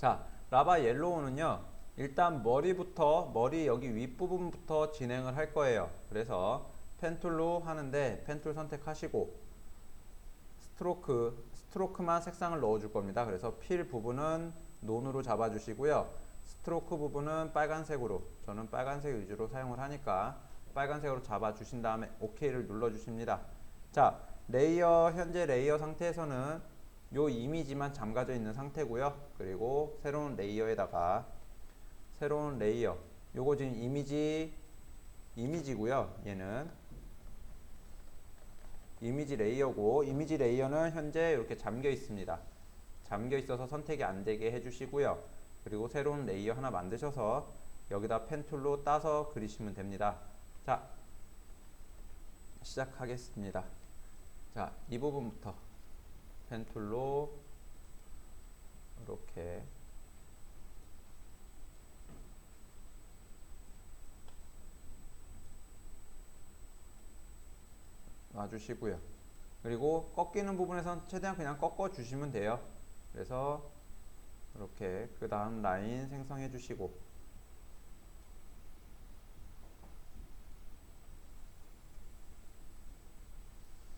자, 라바 옐로우는요. 일단 머리부터 머리 여기 윗부분부터 진행을 할 거예요. 그래서 펜툴로 하는데 펜툴 선택하시고 스트로크 스트로크만 색상을 넣어 줄 겁니다. 그래서 필 부분은 논으로 잡아 주시고요. 스트로크 부분은 빨간색으로 저는 빨간색 위주로 사용을 하니까 빨간색으로 잡아 주신 다음에 OK를 눌러 주십니다. 자, 레이어 현재 레이어 상태에서는 요 이미지만 잠가져 있는 상태고요. 그리고 새로운 레이어에다가 새로운 레이어 요거 지금 이미지 이미지고요. 얘는 이미지 레이어고 이미지 레이어는 현재 이렇게 잠겨 있습니다. 잠겨 있어서 선택이 안 되게 해주시고요. 그리고 새로운 레이어 하나 만드셔서 여기다 펜 툴로 따서 그리시면 됩니다. 자, 시작하겠습니다. 자, 이 부분부터 펜툴로 이렇게 놔주시고요. 그리고 꺾이는 부분에선 최대한 그냥 꺾어 주시면 돼요. 그래서 이렇게 그 다음 라인 생성해 주시고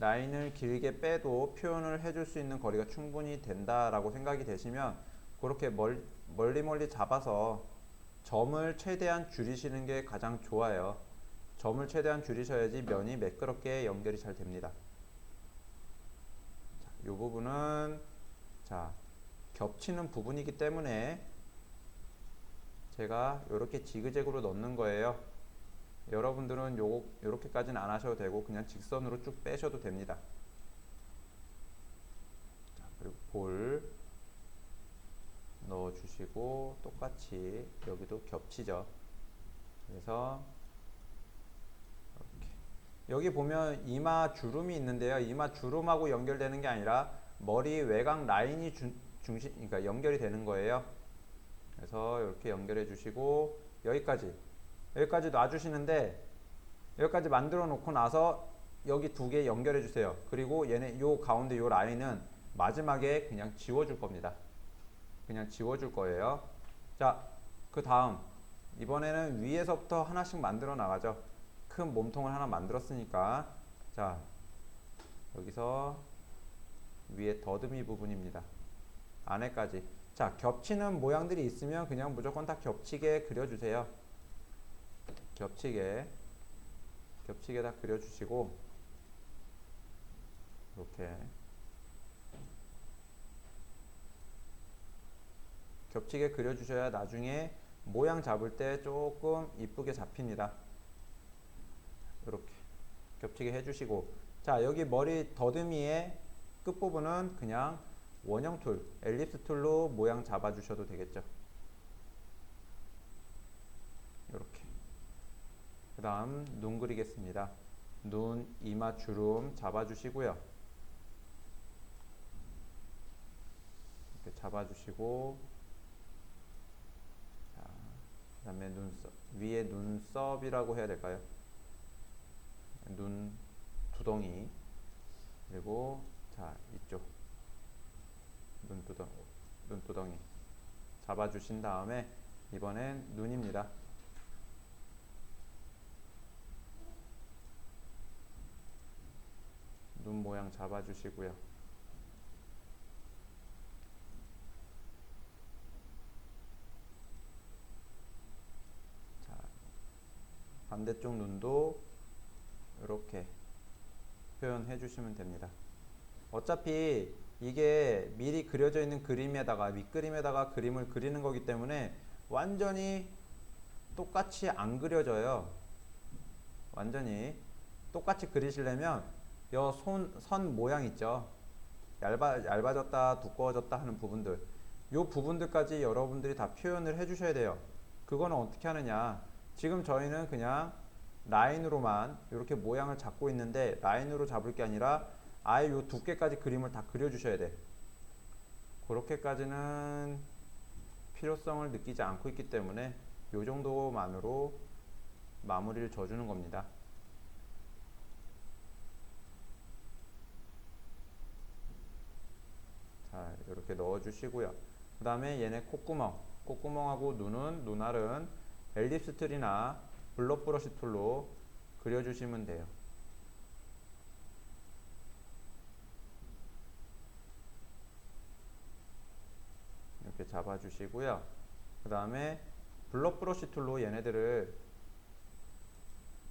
라인을 길게 빼도 표현을 해줄 수 있는 거리가 충분히 된다라고 생각이 되시면 그렇게 멀, 멀리 멀리 잡아서 점을 최대한 줄이시는 게 가장 좋아요. 점을 최대한 줄이셔야지 면이 매끄럽게 연결이 잘 됩니다. 자, 이 부분은 자 겹치는 부분이기 때문에 제가 이렇게 지그재그로 넣는 거예요. 여러분들은 요거 요렇게까지는 안 하셔도 되고 그냥 직선으로 쭉 빼셔도 됩니다. 자, 그리고 볼 넣어 주시고 똑같이 여기도 겹치죠. 그래서 이렇게 여기 보면 이마 주름이 있는데요. 이마 주름하고 연결되는 게 아니라 머리 외곽 라인이 주, 중심 그러니까 연결이 되는 거예요. 그래서 이렇게 연결해 주시고 여기까지 여기까지 놔주시는데 여기까지 만들어 놓고 나서 여기 두 개 연결해 주세요. 그리고 얘네 요 가운데 요 라인은 마지막에 그냥 지워 줄 겁니다. 그냥 지워 줄 거예요. 자, 그 다음 이번에는 위에서부터 하나씩 만들어 나가죠. 큰 몸통을 하나 만들었으니까 자 여기서 위에 더듬이 부분입니다. 안에까지 자 겹치는 모양들이 있으면 그냥 무조건 다 겹치게 그려주세요. 겹치게 겹치게 다 그려주시고 이렇게 겹치게 그려주셔야 나중에 모양 잡을 때 조금 이쁘게 잡힙니다. 이렇게 겹치게 해주시고 자 여기 머리 더듬이의 끝부분은 그냥 원형 툴, 엘립스 툴로 모양 잡아주셔도 되겠죠. 이렇게 그 다음 눈 그리겠습니다. 눈, 이마, 주름 잡아주시고요. 이렇게 잡아주시고 자, 그 다음에 눈썹 위에 눈썹이라고 해야 될까요? 눈 두덩이 그리고 자 이쪽 눈두덩 눈두덩이 잡아주신 다음에 이번엔 눈입니다. 눈 모양 잡아주시고요. 자, 반대쪽 눈도 이렇게 표현해 주시면 됩니다. 어차피 이게 미리 그려져 있는 그림에다가 윗그림에다가 그림을 그리는 거기 때문에 완전히 똑같이 안 그려져요. 완전히 똑같이 그리시려면 요 손 선 모양 있죠. 얇아 얇아졌다 두꺼워졌다 하는 부분들 요 부분들까지 여러분들이 다 표현을 해 주셔야 돼요. 그거는 어떻게 하느냐? 지금 저희는 그냥 라인으로만 이렇게 모양을 잡고 있는데 라인으로 잡을 게 아니라 아예 요 두께까지 그림을 다 그려주셔야 돼. 그렇게까지는 필요성을 느끼지 않고 있기 때문에 요 정도만으로 마무리를 져주는 겁니다. 자, 이렇게 넣어주시고요. 그 다음에 얘네 콧구멍. 콧구멍하고 눈은 눈알은 엘립스 툴이나 블럭 브러쉬 툴로 그려주시면 돼요. 이렇게 잡아주시고요. 그 다음에 블럭 브러쉬 툴로 얘네들을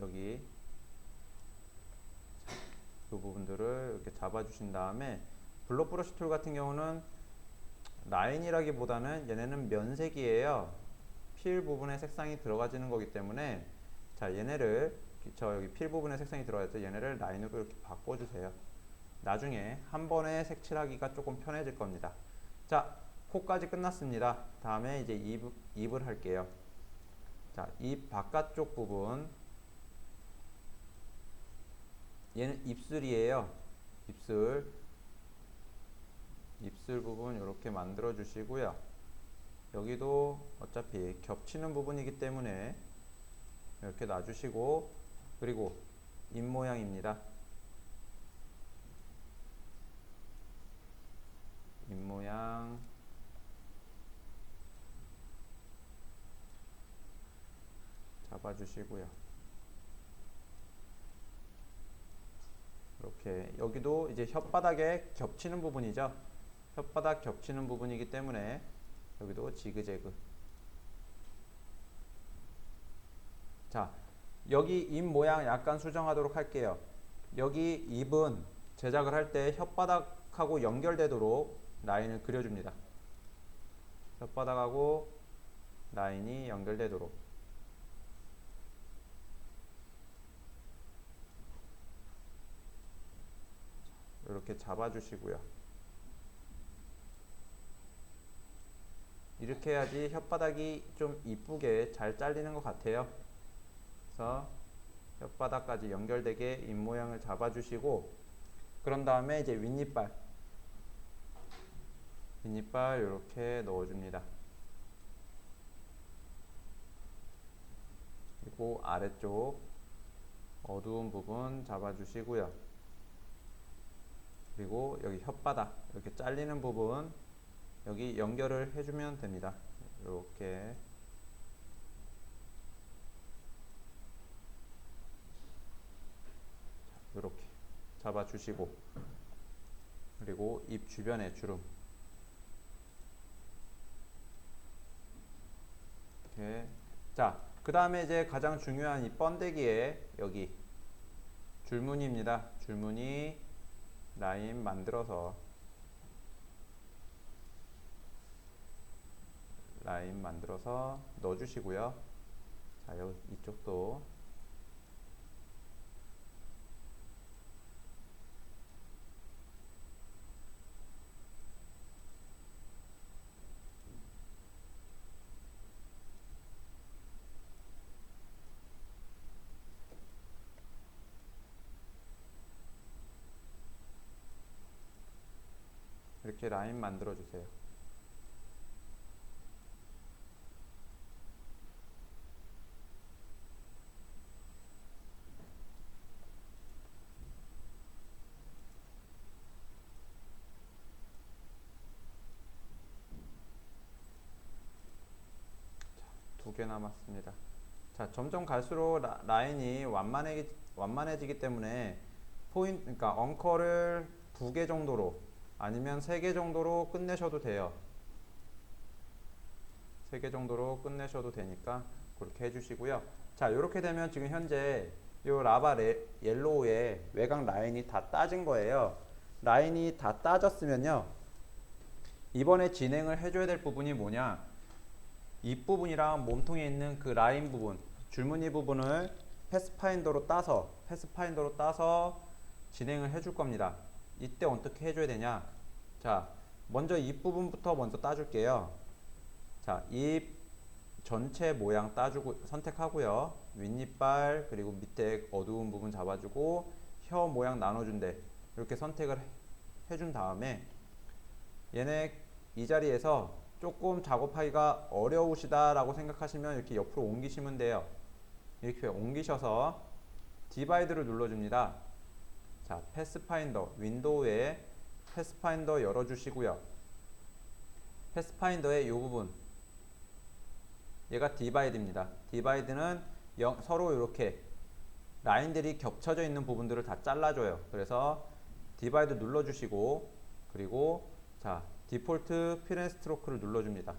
여기 이 부분들을 이렇게 잡아주신 다음에 블록 브러쉬 툴 같은 경우는 라인이라기보다는 얘네는 면색이에요. 필 부분에 색상이 들어가지는 거기 때문에 자 얘네를 저 여기 필 부분에 색상이 들어가죠. 얘네를 라인으로 이렇게 바꿔주세요. 나중에 한 번에 색칠하기가 조금 편해질 겁니다. 자 코까지 끝났습니다. 다음에 이제 입, 입을 할게요. 자, 입 바깥쪽 부분 얘는 입술이에요. 입술. 입술 부분 이렇게 만들어 주시고요. 여기도 어차피 겹치는 부분이기 때문에 이렇게 놔주시고 그리고 입 모양입니다. 입 모양 잡아주시고요. 이렇게 여기도 이제 혓바닥에 겹치는 부분이죠. 혓바닥 겹치는 부분이기 때문에 여기도 지그재그. 자, 여기 입 모양 약간 수정하도록 할게요. 여기 입은 제작을 할 때 혓바닥하고 연결되도록 라인을 그려줍니다. 혓바닥하고 라인이 연결되도록. 이렇게 잡아주시고요. 이렇게 해야지 혓바닥이 좀 이쁘게 잘 잘리는 것 같아요. 그래서 혓바닥까지 연결되게 입 모양을 잡아주시고 그런 다음에 이제 윗니빨 윗니빨 이렇게 넣어줍니다. 그리고 아래쪽 어두운 부분 잡아주시고요. 그리고 여기 혓바닥 이렇게 잘리는 부분 여기 연결을 해주면 됩니다. 이렇게 이렇게 잡아주시고 그리고 입 주변에 주름 이렇게 자그 다음에 이제 가장 중요한 이 번데기에 여기 줄무늬입니다. 줄무늬 라인 만들어서 라인 만들어서 넣어주시고요. 자, 여기 이쪽도 이렇게 라인 만들어 주세요. 두 개 남았습니다. 자, 점점 갈수록 라, 인이 완만해, 완만해지기 때문에 포인트, 그러니까 엉커를 두 개 정도로 아니면 세 개 정도로 끝내셔도 돼요. 세 개 정도로 끝내셔도 되니까 그렇게 해주시고요. 자, 이렇게 되면 지금 현재 이 라바 레, 옐로우의 외곽 라인이 다 따진 거예요. 라인이 다 따졌으면요. 이번에 진행을 해줘야 될 부분이 뭐냐? 입부분이랑 몸통에 있는 그 라인 부분, 줄무늬 부분을 패스파인더로 따서 패스파인더로 따서 진행을 해줄 겁니다. 이때 어떻게 해줘야 되냐? 자, 먼저 입 부분부터 먼저 따줄게요. 자, 입 전체 모양 따주고 선택하고요. 윗니빨 그리고 밑에 어두운 부분 잡아주고 혀 모양 나눠준대. 이렇게 선택을 해준 다음에 얘네 이 자리에서 조금 작업하기가 어려우시다라고 생각하시면 이렇게 옆으로 옮기시면 돼요. 이렇게 옮기셔서 디바이드를 눌러줍니다. 자, 패스파인더 윈도우에 패스파인더 열어주시고요. 패스파인더의 이 부분 얘가 디바이드입니다. 디바이드는 영- 서로 이렇게 라인들이 겹쳐져 있는 부분들을 다 잘라줘요. 그래서 디바이드 눌러주시고 그리고 자 디폴트 필앤 스트로크를 눌러줍니다.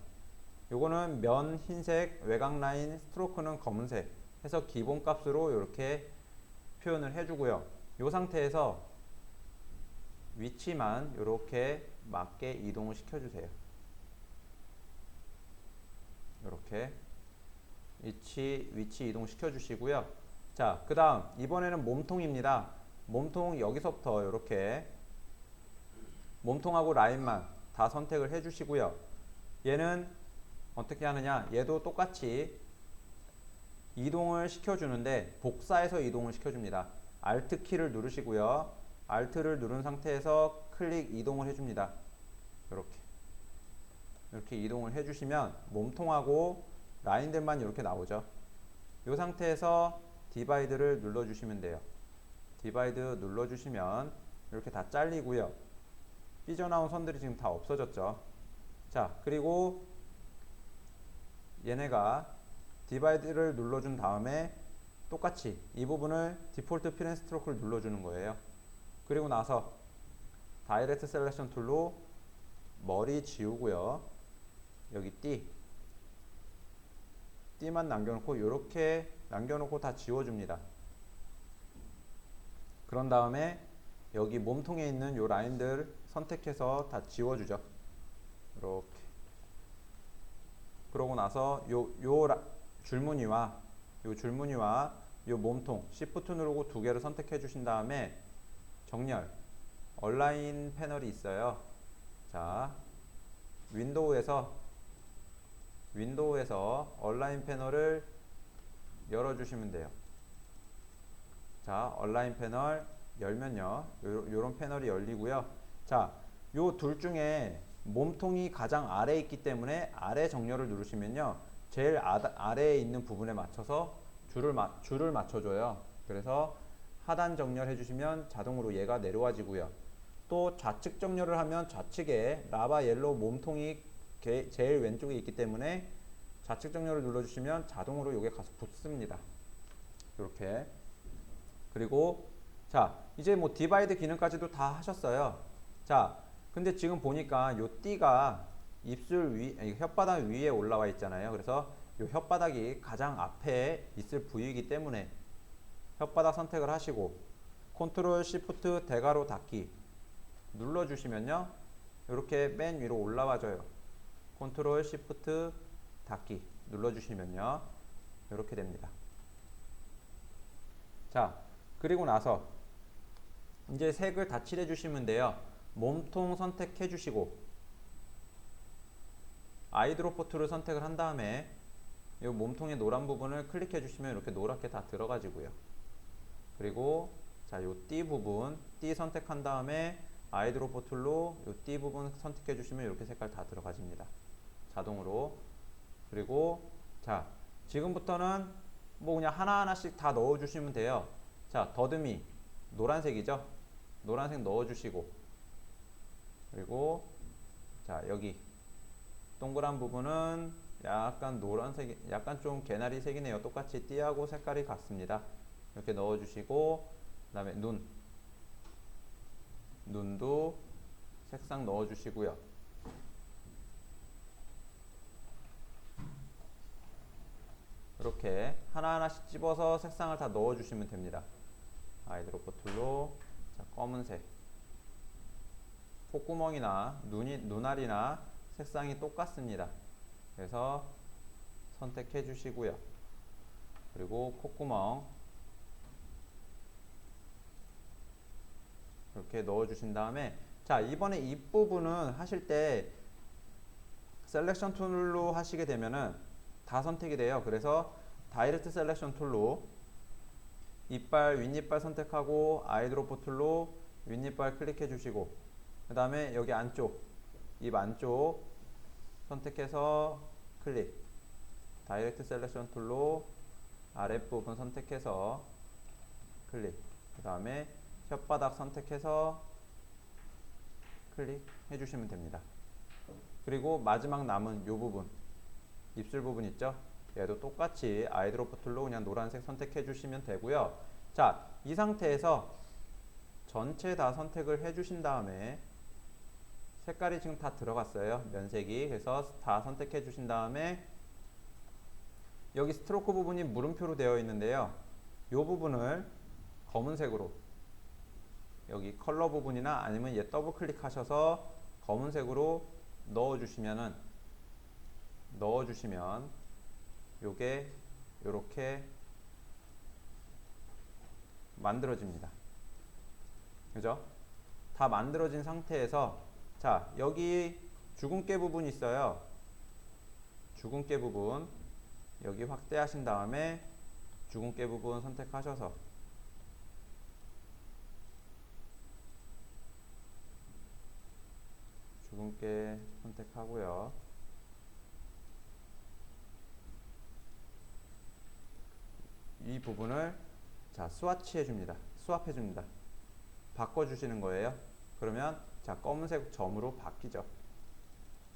요거는 면 흰색, 외곽 라인, 스트로크는 검은색 해서 기본 값으로 이렇게 표현을 해주고요. 이 상태에서 위치만 이렇게 맞게 이동을 시켜주세요. 이렇게 위치 위치 이동 시켜주시고요. 자, 그 다음 이번에는 몸통입니다. 몸통 여기서부터 이렇게 몸통하고 라인만 다 선택을 해주시고요. 얘는 어떻게 하느냐? 얘도 똑같이 이동을 시켜주는데 복사해서 이동을 시켜줍니다. Alt 키를 누르시고요. Alt를 누른 상태에서 클릭 이동을 해줍니다. 이렇게 이렇게 이동을 해주시면 몸통하고 라인들만 이렇게 나오죠. 이 상태에서 디바이드를 눌러주시면 돼요. 디바이드 눌러주시면 이렇게 다 잘리고요. 삐져나온 선들이 지금 다 없어졌죠. 자, 그리고 얘네가 디바이드를 눌러준 다음에 똑같이 이 부분을 디폴트 필앤 스트로크를 눌러주는 거예요. 그리고 나서 다이렉트 셀렉션 툴로 머리 지우고요. 여기 띠 띠만 남겨놓고 이렇게 남겨놓고 다 지워줍니다. 그런 다음에 여기 몸통에 있는 요 라인들 선택해서 다 지워주죠. 이렇게. 그러고 나서 요, 요 라- 줄무늬와 요 줄무늬와 요 몸통 Shift 누르고 두 개를 선택해 주신 다음에 정렬 얼라인 패널이 있어요. 자, 윈도우에서 윈도우에서 얼라인 패널을 열어 주시면 돼요. 자, 얼라인 패널 열면요. 요, 요런 패널이 열리고요. 자, 요 둘 중에 몸통이 가장 아래에 있기 때문에 아래 정렬을 누르시면요. 제일 아, 아래에 있는 부분에 맞춰서 줄을, 마, 줄을 맞춰줘요. 그래서 하단 정렬 해 주시면 자동으로 얘가 내려와지고요. 또 좌측 정렬을 하면 좌측에 라바 옐로우 몸통이 게- 제일 왼쪽에 있기 때문에 좌측 정렬을 눌러주시면 자동으로 이게 가서 붙습니다. 이렇게 그리고 자 이제 뭐 디바이드 기능까지도 다 하셨어요. 자 근데 지금 보니까 요 띠가 입술 위 아니, 혓바닥 위에 올라와 있잖아요. 그래서 요 혓바닥이 가장 앞에 있을 부위이기 때문에 혓바닥 선택을 하시고 컨트롤 시프트 대괄호 닫기 눌러주시면요 이렇게 맨 위로 올라와줘요. 컨트롤 시프트 닫기 눌러주시면요 이렇게 됩니다. 자 그리고 나서 이제 색을 다 칠해 주시면 돼요. 몸통 선택해 주시고 아이드로퍼 툴을 선택을 한 다음에 이 몸통의 노란 부분을 클릭해 주시면 이렇게 노랗게 다 들어가지고요. 그리고 자, 요 띠 부분, 띠 선택한 다음에 아이드로퍼 툴로 요 띠 부분 선택해 주시면 이렇게 색깔 다 들어가집니다. 자동으로. 그리고 자, 지금부터는 뭐 그냥 하나하나씩 다 넣어 주시면 돼요. 자, 더듬이 노란색이죠? 노란색 넣어 주시고 그리고 자, 여기 동그란 부분은 약간 노란색, 약간 좀 개나리 색이네요. 똑같이 띠하고 색깔이 같습니다. 이렇게 넣어주시고, 그 다음에 눈. 눈도 색상 넣어주시고요. 이렇게 하나하나씩 집어서 색상을 다 넣어주시면 됩니다. 아이드로퍼 툴로 자, 검은색. 콧구멍이나 눈이, 눈알이나 색상이 똑같습니다. 그래서 선택해 주시고요. 그리고 콧구멍 이렇게 넣어 주신 다음에 자 이번에 입부분은 하실 때 셀렉션 툴로 하시게 되면은 다 선택이 돼요. 그래서 다이렉트 셀렉션 툴로 이빨 윗이빨 선택하고 아이드로퍼 툴로 윗이빨 클릭해 주시고 그 다음에 여기 안쪽 입 안쪽 선택해서 클릭 다이렉트 셀렉션 툴로 아랫부분 선택해서 클릭 그 다음에 혓바닥 선택해서 클릭 해주시면 됩니다 그리고 마지막 남은 요 부분 입술 부분 있죠? 얘도 똑같이 아이드로퍼 툴로 그냥 노란색 선택해 주시면 되고요. 자, 이 상태에서 전체 다 선택을 해 주신 다음에 색깔이 지금 다 들어갔어요. 면색이. 그래서 다 선택해 주신 다음에 여기 스트로크 부분이 물음표로 되어 있는데요. 이 부분을 검은색으로 여기 컬러 부분이나 아니면 얘 더블 클릭하셔서 검은색으로 넣어 주시면은 넣어 주시면 요게 요렇게 만들어집니다. 그죠? 다 만들어진 상태에서 자, 여기 주근깨 부분 있어요. 주근깨 부분 여기 확대하신 다음에 주근깨 부분 선택하셔서 주근깨 선택하고요. 이 부분을 자 스와치 해줍니다. 스왑 해줍니다. 바꿔주시는 거예요. 그러면 자 검은색 점으로 바뀌죠.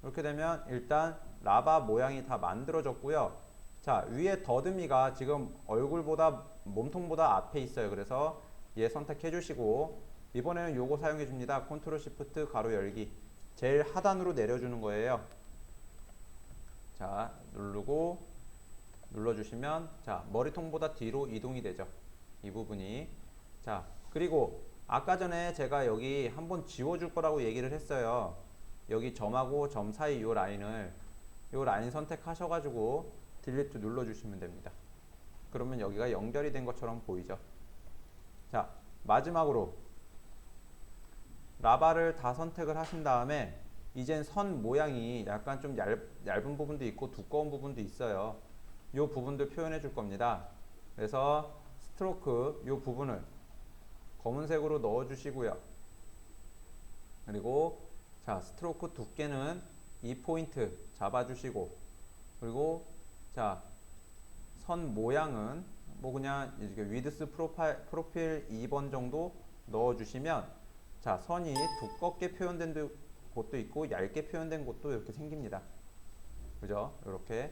이렇게 되면 일단 라바 모양이 다 만들어졌고요. 자 위에 더듬이가 지금 얼굴보다 몸통보다 앞에 있어요. 그래서 얘 선택해 주시고 이번에는 요거 사용해 줍니다. 컨트롤 시프트 가로 열기 제일 하단으로 내려주는 거예요. 자 누르고 눌러주시면 자 머리통보다 뒤로 이동이 되죠. 이 부분이 자 그리고 아까 전에 제가 여기 한번 지워줄 거라고 얘기를 했어요. 여기 점하고 점 사이 이 라인을 이 라인 선택하셔가지고 딜리트 눌러주시면 됩니다. 그러면 여기가 연결이 된 것처럼 보이죠. 자 마지막으로 라바를 다 선택을 하신 다음에 이젠 선 모양이 약간 좀 얇, 얇은 부분도 있고 두꺼운 부분도 있어요. 이 부분들 표현해 줄 겁니다. 그래서 스트로크 이 부분을 검은색으로 넣어 주시고요. 그리고 자 스트로크 두께는 이 포인트 잡아 주시고 그리고 자 선 모양은 뭐 그냥 이렇게 위드스 프로파일, 프로필 2번 정도 넣어 주시면 자 선이 두껍게 표현된 곳도 있고 얇게 표현된 곳도 이렇게 생깁니다. 그죠? 이렇게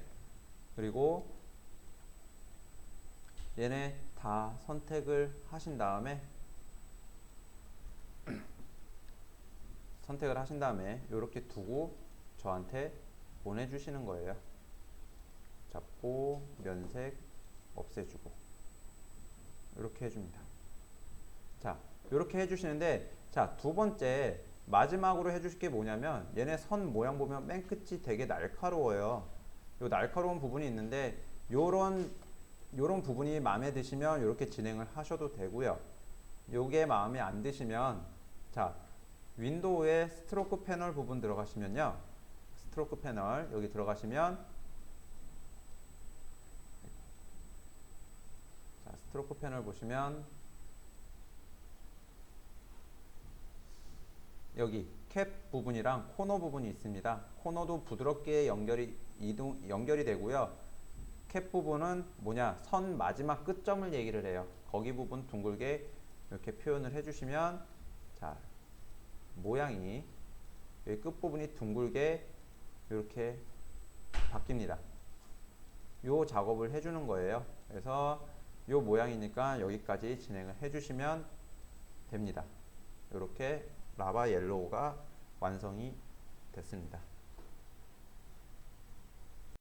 그리고 얘네 다 선택을 하신 다음에 선택을 하신 다음에 이렇게 두고 저한테 보내주시는 거예요. 잡고 면색 없애주고 이렇게 해줍니다. 자 이렇게 해주시는데 자두 번째 마지막으로 해주실 게 뭐냐면 얘네 선 모양 보면 맨 끝이 되게 날카로워요. 요 날카로운 부분이 있는데 요런 요런 부분이 마음에 드시면 이렇게 진행을 하셔도 되고요. 요게 마음에 안 드시면 자 윈도우의 스트로크 패널 부분 들어가시면요. 스트로크 패널 여기 들어가시면 자, 스트로크 패널 보시면 여기 캡 부분이랑 코너 부분이 있습니다. 코너도 부드럽게 연결이 이동 연결이 되고요. 캡 부분은 뭐냐 선 마지막 끝점을 얘기를 해요. 거기 부분 둥글게 이렇게 표현을 해주시면 자 모양이 여기 끝 부분이 둥글게 이렇게 바뀝니다. 요 작업을 해주는 거예요. 그래서 요 모양이니까 여기까지 진행을 해주시면 됩니다. 이렇게 라바 옐로우가 완성이 됐습니다.